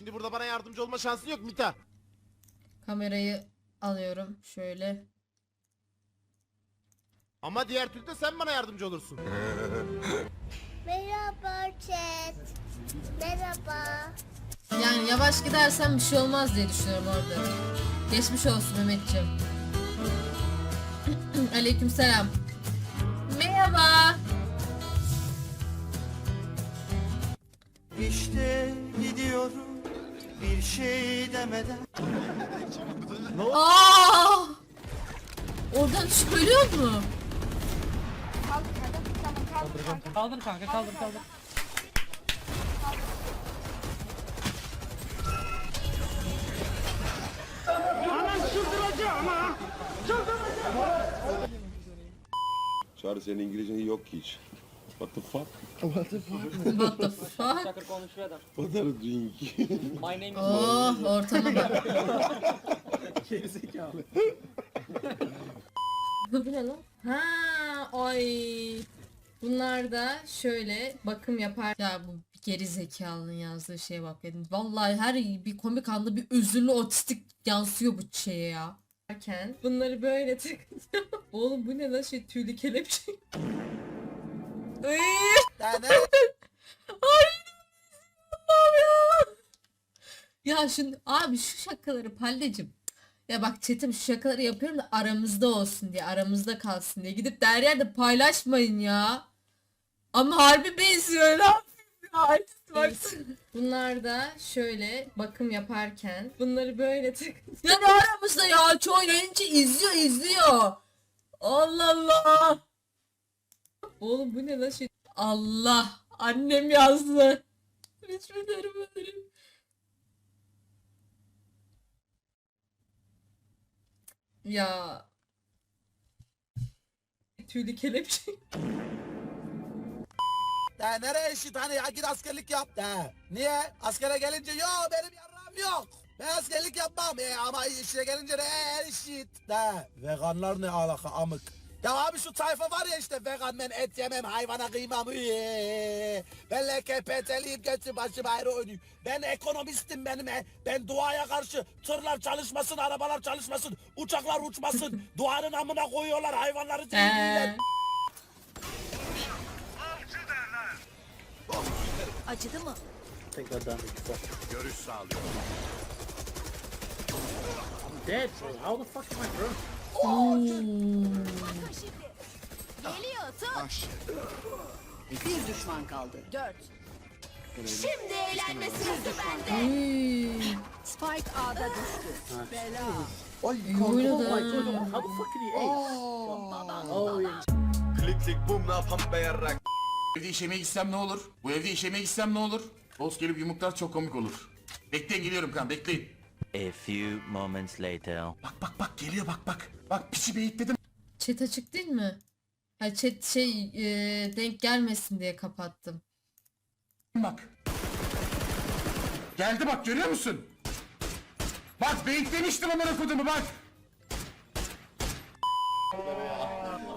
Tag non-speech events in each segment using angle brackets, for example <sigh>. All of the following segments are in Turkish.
şimdi burada bana yardımcı olma şansın yok Mita. Kamerayı alıyorum şöyle. Ama diğer türlü de sen bana yardımcı olursun. <laughs> Merhaba chat. Merhaba. Yani yavaş gidersem bir şey olmaz diye düşünüyorum orada. Geçmiş olsun Mehmetciğim. <clears throat> Aleykümselam. Merhaba. İşte gidiyorum bir şey demeden Aa! Oradan çıkıyor mu? Kaldır kanka kaldır kaldır. Çağrı senin İngilizcen yok ki hiç. What the fuck? What the fuck? Çakır konuşuyor adam. What are you doing? My name is Oh ortama bak. <laughs> Bu ne lan? Ha, ay. Bunlar da şöyle bakım yapar. Ya bu geri zekalının yazdığı şeye bak dedim. Vallahi her bir komik anda bir üzünlü otistik yansıyor bu şeye ya. Bunları böyle <laughs> takacağım. Oğlum bu ne lan şey tüylü kelepçe. Ay. Ya. Ya şimdi abi şu şakaları pallecim. Ya bak chatim şu şakaları yapıyorum da aramızda olsun diye aramızda kalsın diye gidip de her yerde paylaşmayın ya. Ama harbi benziyor ya artist. Bunlar da şöyle bakım yaparken bunları böyle tak. Ya ne aramızda ya çoğu yayıncı izliyor izliyor. Allah Allah. Oğlum bu ne lan şey. Allah annem yazdı. Lütfen ederim ederim. Ya. Tüylü kelepçe. Da nereye eşit hani ya git askerlik yap da. Niye? Askere gelince yo benim yarrağım yok. Ben askerlik yapmam e, ama işine gelince de eşit. Da veganlar ne alaka amık. Ya abi şu tayfa var ya işte vegan ben et yemem hayvana kıymam. Üye. Ben LKPT'liyim götü başım ayrı oynuyor. Ben ekonomistim benim e. Ben duaya karşı tırlar çalışmasın, arabalar çalışmasın, uçaklar uçmasın. <laughs> Duanın amına koyuyorlar hayvanları zehirliyorlar. Acıdı mı? Geliyor tut. Bir düşman kaldı. Dört. Şimdi eğlenme sırası bende. Spike A'da düştü. Bela. iyi oynadı. Klik klik bum ne yapam be yarrak. Evde işemeye gitsem ne olur? Bu evde işemeye gitsem ne olur? Boss gelip yumruklar çok komik olur. Bekleyin geliyorum kan bekleyin. A few moments later. Bak bak bak geliyor bak bak. Bak piçi beyitledim. Chat açık değil mi? Ha chat şey e, denk gelmesin diye kapattım. Bak. Geldi bak görüyor musun? Bak beyitlemiştim amına kodumu bak.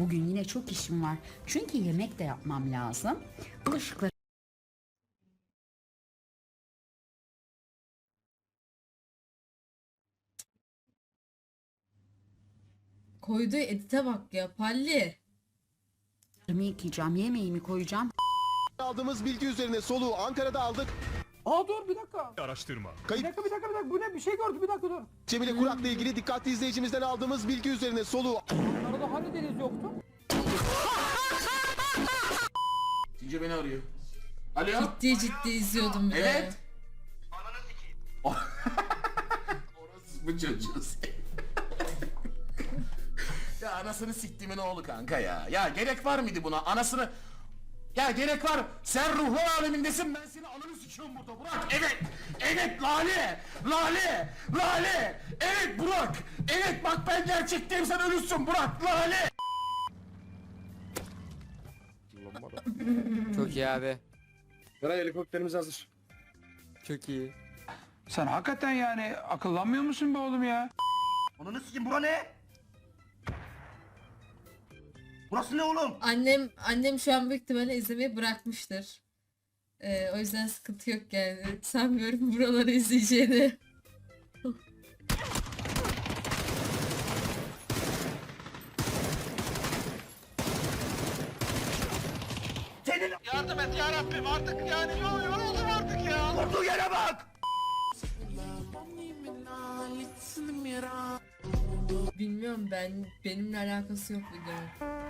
Bugün yine çok işim var. Çünkü yemek de yapmam lazım. Bulaşıkları Koyduğu edite bak ya Palli. yıkayacağım, yemeğimi koyacağım. Aldığımız bilgi üzerine soluğu Ankara'da aldık. Aa dur bir dakika. Araştırma. Bir Kayıp dakika bir dakika bir dakika. Bu ne? Bir şey gördüm bir dakika dur. Cemile Kurak'la ilgili dikkatli izleyicimizden aldığımız bilgi üzerine soluğu Arada hani deniz yoktu? Cince beni arıyor. Alo. Ciddi ciddi izliyordum bir de. Evet. Orası <laughs> bu çocuğu <laughs> Ya anasını siktiğimin oğlu kanka ya. Ya gerek var mıydı buna? Anasını... Ya gerek var. Sen ruhlar alemindesin ben seni ananı sikiyorum burada Burak. Evet. Evet Lale. Lale. Lale. Evet Burak. Evet bak ben gerçekteyim sen ölürsün Burak. Lale. <laughs> Çok iyi abi. Eray helikopterimiz hazır. Çok iyi. Sen hakikaten yani akıllanmıyor musun be oğlum ya? Onu sikim bura ne? Burası ne oğlum? Annem annem şu an büyük ihtimalle izlemeyi bırakmıştır. Ee, o yüzden sıkıntı yok yani. Sanmıyorum buraları izleyeceğini. Senin yardım et ya Rabbim artık yani yoruldum artık ya. Vurduğu yere bak. Bilmiyorum ben benimle alakası yok videonun.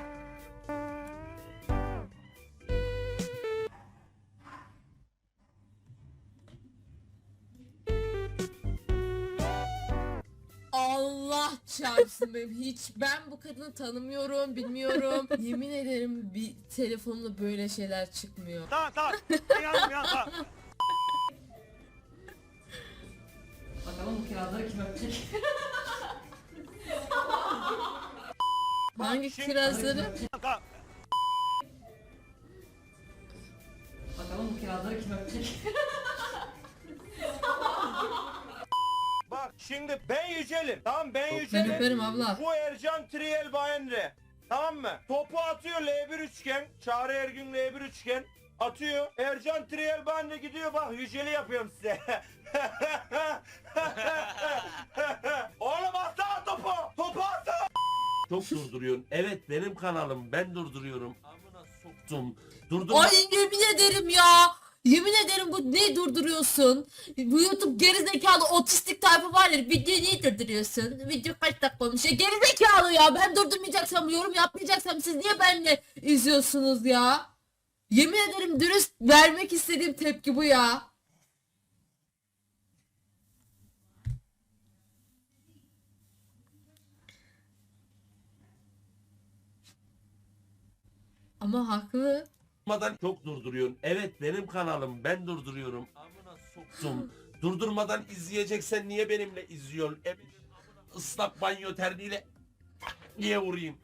Benim hiç ben bu kadını tanımıyorum bilmiyorum <laughs> yemin ederim bir telefonla böyle şeyler çıkmıyor Tamam tamam. Yandım. Bakalım bu kiraları kim öpecek Hangi kirazları? Tamam. Bakalım bu kiraları kim öpecek <laughs> Bak şimdi ben Yücel'im. Tamam ben Yücel'im. öperim abla Bu Ercan Triel Bayendre. Tamam mı? Topu atıyor L1 üçgen. Çağrı Ergün L1 üçgen. Atıyor. Ercan Triel Bayendre gidiyor bak Yücel'i yapıyorum size. <laughs> Oğlum atsana topu. Topu atsana. Çok durduruyorsun. Evet benim kanalım. Ben durduruyorum. Amına soktum. Durdur. Ay yemin ederim ya. Yemin ederim bu ne durduruyorsun? Bu YouTube gerizekalı otistik tayfa var ya videoyu niye durduruyorsun? Video kaç dakika olmuş ya gerizekalı ya ben durdurmayacaksam yorum yapmayacaksam siz niye benimle izliyorsunuz ya? Yemin ederim dürüst vermek istediğim tepki bu ya. Ama haklı. Durmadan çok durduruyorsun. Evet benim kanalım. Ben durduruyorum. Amına soktum. <gasps> Durdurmadan izleyeceksen niye benimle izliyorsun? Evet. Islak banyo terliğiyle <laughs> niye vurayım?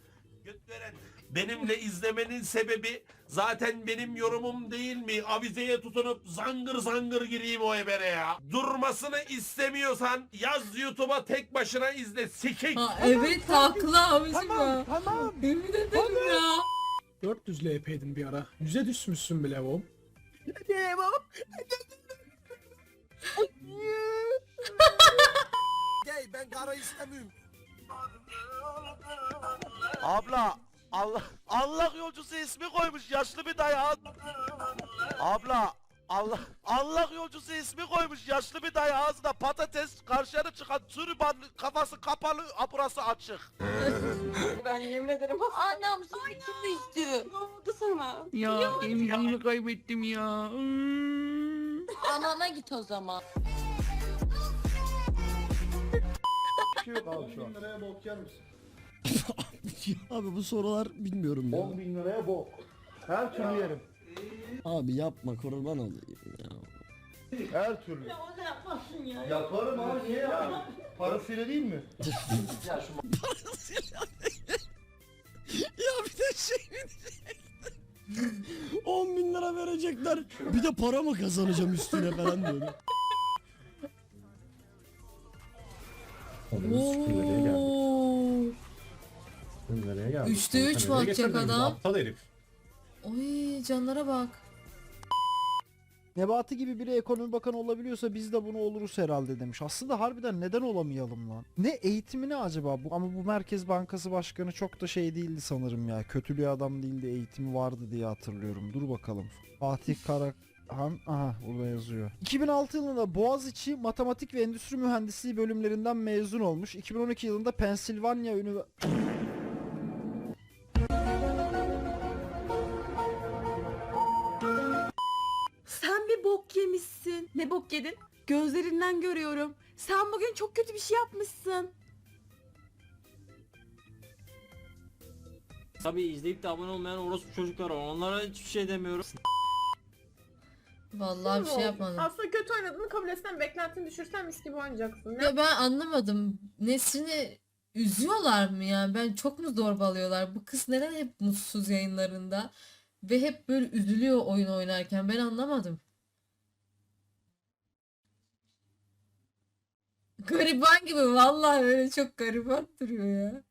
Götveren benimle izlemenin sebebi zaten benim yorumum değil mi? Avizeye tutunup zangır zangır gireyim o ebere ya. Durmasını istemiyorsan yaz YouTube'a tek başına izle. Sikik. Ha, evet haklı abicim ya. Tamam. Yemin ederim ya. 400 LP'ydin bir ara. Yüze düşmüşsün bile oğlum. Gay ben kara istemiyorum. Abla Allah Allah yolcusu ismi koymuş yaşlı bir dayı. Abla Allah Allah yolcusu ismi koymuş yaşlı bir dayı ağzına patates karşıya çıkan türban kafası kapalı a, burası açık. <laughs> Ben yemin ederim. Annem su içinde içti. Ne oldu sana? Ya emziğimi kaybettim ya. <laughs> Anana git o zaman. <laughs> Abi bu sorular bilmiyorum ya. 10 bin liraya bok. Her türlü yerim. Abi yapma kurban olayım ya. Her türlü. Ya o da yapmasın ya. Yaparım abi niye yapayım? Parasıyla değil mi? ya bir de şey 10 bin lira verecekler. Bir de para mı kazanacağım üstüne falan diyorum. Oo. Üçte üç mü atacak adam? Aptal herif. Oy canlara bak. Nebati gibi biri ekonomi bakanı olabiliyorsa biz de bunu oluruz herhalde demiş. Aslında harbiden neden olamayalım lan? Ne eğitimi ne acaba bu? Ama bu Merkez Bankası Başkanı çok da şey değildi sanırım ya. Kötülüğü adam değildi eğitimi vardı diye hatırlıyorum. Dur bakalım. Fatih Karahan aha burada yazıyor. 2006 yılında Boğaziçi Matematik ve Endüstri Mühendisliği bölümlerinden mezun olmuş. 2012 yılında Pensilvanya Üniversitesi bok yemişsin. Ne bok yedin? Gözlerinden görüyorum. Sen bugün çok kötü bir şey yapmışsın. Tabii izleyip de abone olmayan orospu çocuklar var. Onlara hiçbir şey demiyorum. Vallahi bir şey yapmadım. Aslında kötü oynadığını kabul etsen beklentini düşürsen mis gibi oynayacaksın. Ya ben anlamadım. Nesrin'i üzüyorlar mı yani? Ben çok mu zorbalıyorlar? Bu kız neden hep mutsuz yayınlarında? Ve hep böyle üzülüyor oyun oynarken. Ben anlamadım. Gariban gibi vallahi öyle çok gariban duruyor ya.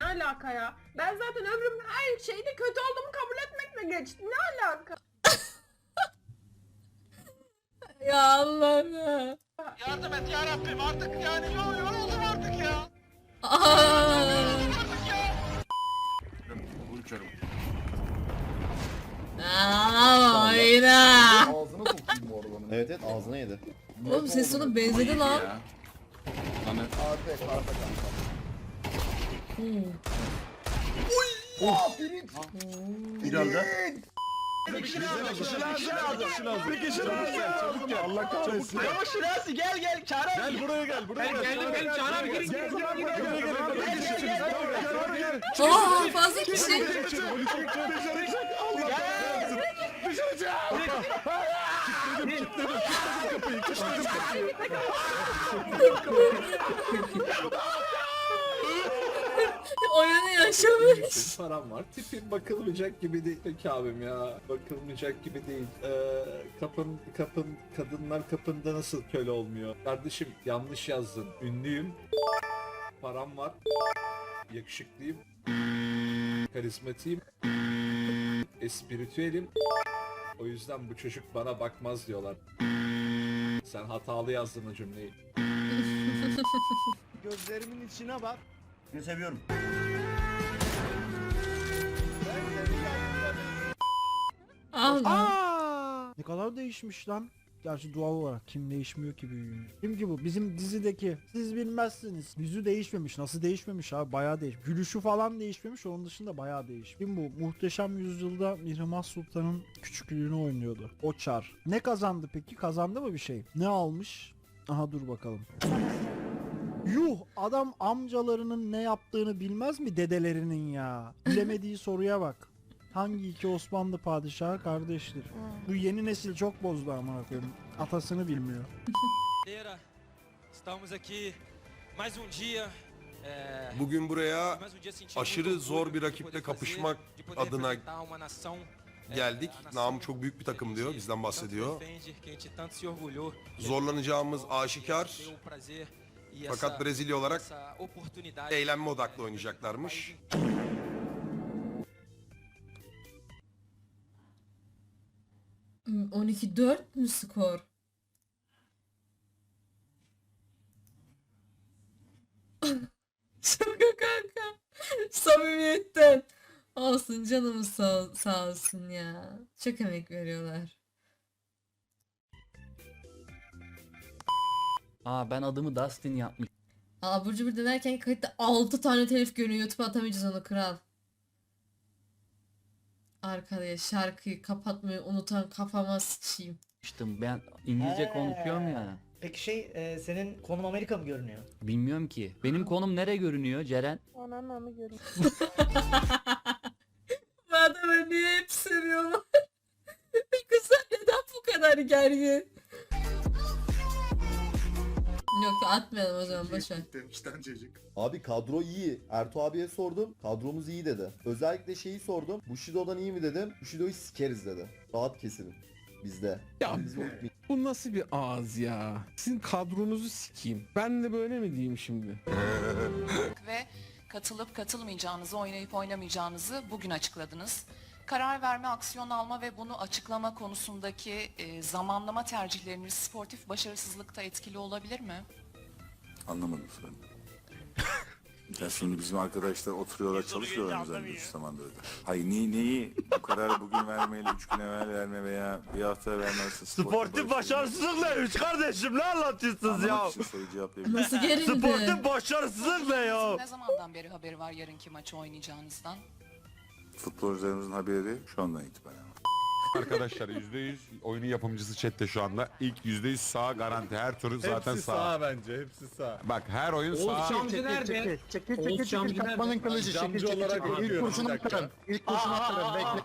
Ne alaka ya? Ben zaten ömrüm her şeyde kötü olduğumu kabul etmekle geçti. Ne alaka? <laughs> Ya Allah'ım ya. Yardım et ya Rabbim artık yani yo yoruldum artık ya. Aa! Aa, oyna. Evet evet ağzına yedi. Oğlum ses ona benzedi lan. Hmm. Bir anda. Allah kahretsin. Şirasi gel. Gel Çağrı Gel. Buraya gel buraya gel. Geldim geldim Çağrı abi gelin. Aa, fazla kişi. Oyunu yaşamış. Param var. Tipim bakılmayacak gibi değil peki abim ya. Bakılmayacak gibi değil. Ee, kapın kapın kadınlar kapında nasıl köle olmuyor? Kardeşim yanlış yazdın. Ünlüyüm. Param var. Yakışıklıyım. Karizmatiyim. Espiritüelim. O yüzden bu çocuk bana bakmaz diyorlar. Sen hatalı yazdın o cümleyi. <laughs> Gözlerimin içine bak. Seni seviyorum. Ah. Aa! Ne kadar değişmiş lan. Gerçi doğal olarak kim değişmiyor ki büyüyünce. Kim ki bu? Bizim dizideki. Siz bilmezsiniz. Yüzü değişmemiş. Nasıl değişmemiş abi? Bayağı değişmiş. Gülüşü falan değişmemiş. Onun dışında bayağı değişmiş. Kim bu? Muhteşem Yüzyılda Mihrimah Sultan'ın küçüklüğünü oynuyordu. O çar. Ne kazandı peki? Kazandı mı bir şey? Ne almış? Aha dur bakalım. Yuh adam amcalarının ne yaptığını bilmez mi dedelerinin ya? Bilemediği soruya bak. Hangi iki Osmanlı padişahı kardeştir? Bu yeni nesil çok bozdu amına koyayım. Atasını bilmiyor. <laughs> Estamos aqui mais um dia. Bugün buraya mais um dia sentindo aşırı muito zor orgulho bir de rakiple poder kapışmak fazer, de poder adına representar uma nação, geldik. a nação çok büyük bir que a takım diyor. gente Bizden tanto bahsediyor. defende, que a gente tanto se orgulhou, que a Zorlanacağımız aşikar. deu o prazer e Fakat Brezilya olarak essa oportunidade, eğlenme odaklı oynayacaklarmış. 12-4 mü skor? <laughs> Şaka kanka. Samimiyetten. Olsun canımız sağ, sağ olsun ya. Çok emek veriyorlar. Aa ben adımı Dustin yapmış. Aa Burcu bir denerken kayıtta 6 tane telif görüyor. YouTube atamayacağız onu kral. Arkaya şarkıyı kapatmayı unutan kafama sıçayım. Ben İngilizce konuşuyorum ya. Peki şey senin konum Amerika mı görünüyor? Bilmiyorum ki. Benim konum nereye görünüyor Ceren? Ananı görüyorum. <laughs> Bu adamı niye hep seviyorlar? <laughs> Kızlar neden bu kadar gergin? Yok atmayalım o zaman boşver. Abi kadro iyi. Ertuğ abiye sordum. Kadromuz iyi dedi. Özellikle şeyi sordum. Bushido'dan iyi mi dedim. Bushido'yu sikeriz dedi. Rahat kesin. Bizde. Ya Biz unutmayın. bu nasıl bir ağız ya? Sizin kadronuzu sikeyim. Ben de böyle mi diyeyim şimdi? Ve katılıp katılmayacağınızı, oynayıp oynamayacağınızı bugün açıkladınız. Karar verme, aksiyon alma ve bunu açıklama konusundaki e, zamanlama tercihleriniz sportif başarısızlıkta etkili olabilir mi? Anlamadım sen. <laughs> ya şimdi bizim arkadaşlar oturuyorlar çalışıyorlar mı zannediyorsun zamanda öyle. Hayır neyi, neyi bu kararı bugün vermeyle, üç gün evvel verme veya bir hafta vermezse Sportif başarısızlık ne? Üç kardeşim ne anlatıyorsunuz ya? için soru cevaplayabilirim. Nasıl gerildi? Sportif başarısızlık ne ya? Ne zamandan beri haberi var yarınki maçı oynayacağınızdan? Futbolcularımızın haberi şu andan itibaren. Arkadaşlar %100 oyunun yapımcısı chatte şu anda. İlk %100 sağ garanti. Her turu zaten sağ. bence hepsi sağ. Bak her oyun sağ. Camcı nerede? Çekil çekil çekil kapmanın kılıcı Camcı olarak bakıyorum. İlk kurşunu atarım. İlk kurşunu atarım, bekle.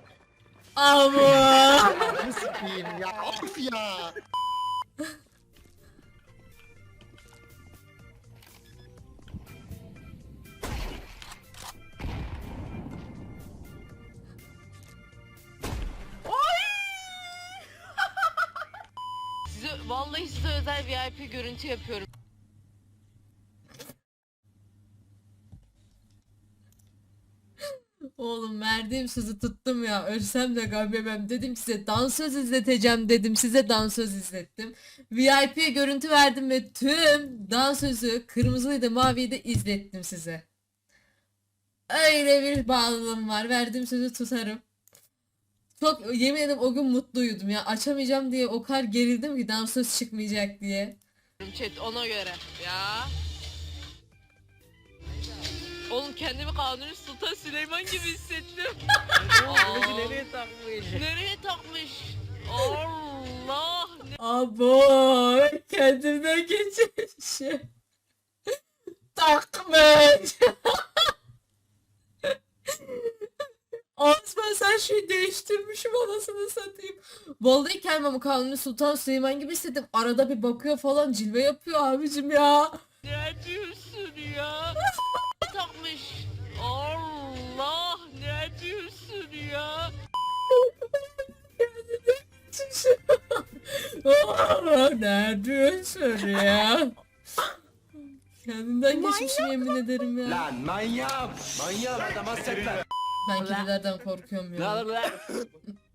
Ama. sikeyim ya. Of ya. Vallahi size özel VIP görüntü yapıyorum. Oğlum verdiğim sözü tuttum ya. Ölsem de gam yemem. Dedim size dansöz izleteceğim dedim. Size dansöz izlettim. VIP görüntü verdim ve tüm dansözü kırmızıydı maviydi izlettim size. Öyle bir bağlılığım var. Verdiğim sözü tutarım. Çok yemin ederim o gün mutlu uyudum ya. Açamayacağım diye o kadar gerildim ki dansöz çıkmayacak diye. Chat ona göre. Ya. Oğlum kendimi Kanuni Sultan Süleyman gibi hissettim. <laughs> nereye takmış? Nereye takmış? Allah! Abo kendimden geçmişim. Takmış. <laughs> Osman sen şeyi değiştirmişim anasını satayım. Vallahi kendimi Kanuni Sultan Süleyman gibi hissettim. Arada bir bakıyor falan cilve yapıyor abicim ya. Ne diyorsun ya? takmış. Allah! Ne diyorsun ya? <laughs> Ne diyorsun ya? Kendinden geçmişim yemin ederim ya. Lan manyak. Manyak adam hasretler. Ben kedilerden korkuyorum Ne <laughs> ya. lan?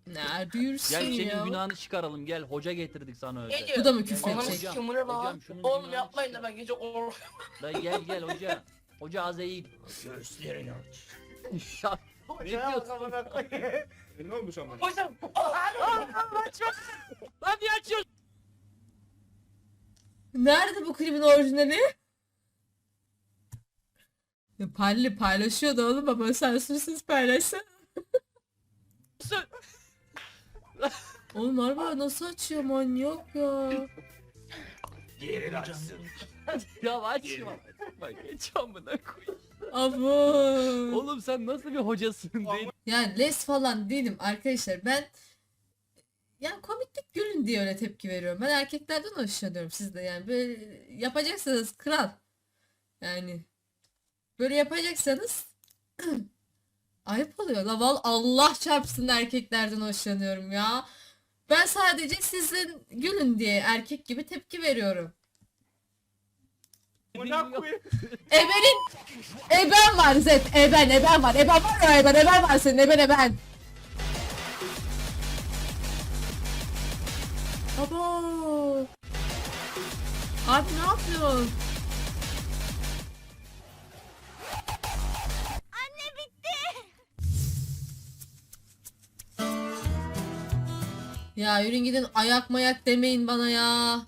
Ne diyorsun Gel senin ya? günahını çıkaralım gel. Hoca getirdik sana özel. Bu da mı küfür edecek? hocam, hocam şunun Oğlum günahını yapmayın da ben gece <laughs> or. Lan gel gel hoca. Hoca az eğil. Göğüslerini aç. Ya, ne diyorsun? <laughs> Ne olmuş ama? Hocam! Lan niye açıyorsun? Nerede bu klibin orijinali? Ya Palli paylaşıyordu oğlum ama sansürsüz paylaşsana. <laughs> Oğlum harbi nasıl açıyor manyak ya. Yerin açsın. <laughs> Ya açma. Bak geç amına koy. Abo. Oğlum sen nasıl bir hocasın değil. Yani les falan değilim arkadaşlar. Ben yani komiklik gülün diye öyle tepki veriyorum. Ben erkeklerden hoşlanıyorum siz de yani böyle yapacaksanız kral. Yani böyle yapacaksanız <clears throat> ayıp oluyor. La val Allah çarpsın erkeklerden hoşlanıyorum ya. Ben sadece sizin gülün diye erkek gibi tepki veriyorum. <laughs> Ebenin Eben var Zed. Eben, eben var. Eben var ya eben, eben var senin. Eben, eben. Abo. Abi ne yapıyorsun? Ya yürüyün gidin ayak mayak demeyin bana ya.